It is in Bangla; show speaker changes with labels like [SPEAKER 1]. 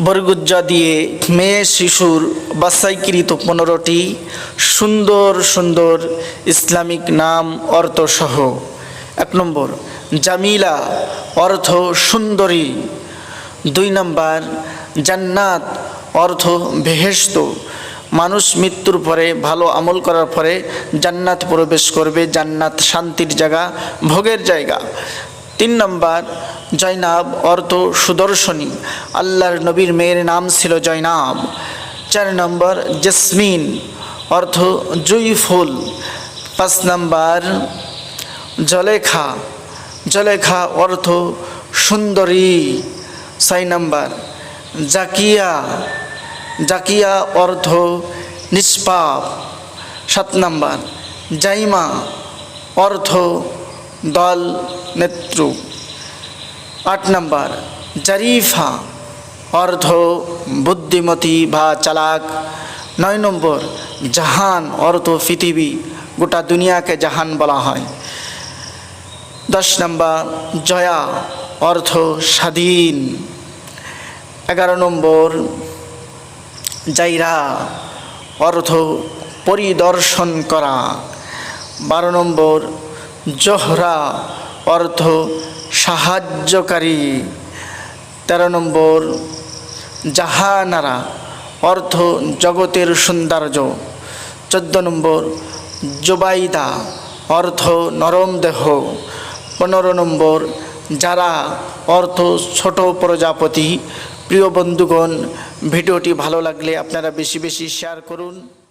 [SPEAKER 1] বরগুজ্জা দিয়ে মেয়ে শিশুর বাছাইকৃত পনেরোটি সুন্দর সুন্দর ইসলামিক নাম, অর্থসহ। এক নম্বর, জামিলা, অর্থ সুন্দরী। দুই নম্বর, জান্নাত, অর্থ বেহেস্ত মানুষ মৃত্যুর পরে ভালো আমল করার পরে জান্নাত প্রবেশ করবে, জান্নাত শান্তির জায়গা, ভোগের জায়গা। তিন নম্বর, জয়নাব অর্থ সুদর্শনী। আল্লাহর নবীর মেয়ের নাম ছিল জয়নাব। চার নম্বর, জেসমিন অর্থ জুই ফুল। পাঁচ নম্বর, জলেখা। জলেখা অর্থ সুন্দরী। ছয় নম্বর, জাকিয়া। জাকিয়া অর্থ নিষ্পাপ। সাত নম্বর, জাইমা অর্থ দল নেত্র। আট নম্বর, জারিফা অর্থ বুদ্ধিমতী বা চালাক। নয় নম্বর, জাহান অর্থ পৃথিবী, গোটা দুনিয়াকে জাহান বলা হয়। দশ নম্বর, জয়া অর্থ স্বাধীন। এগারো নম্বর, জাইরা অর্থ পরিদর্শন করা। বারো নম্বর জহরা অর্থ সাহায্যকারী। তেরো নম্বর, জাহানারা অর্থ জগতের সৌন্দর্য। চোদ্দ নম্বর, জোবাইদা অর্থ নরম দেহ। পনেরো নম্বর, যারা অর্থ ছোট প্রজাপতি। প্রিয় বন্ধুগণ, ভিডিওটি ভালো লাগলে আপনারা বেশি বেশি শেয়ার করুন।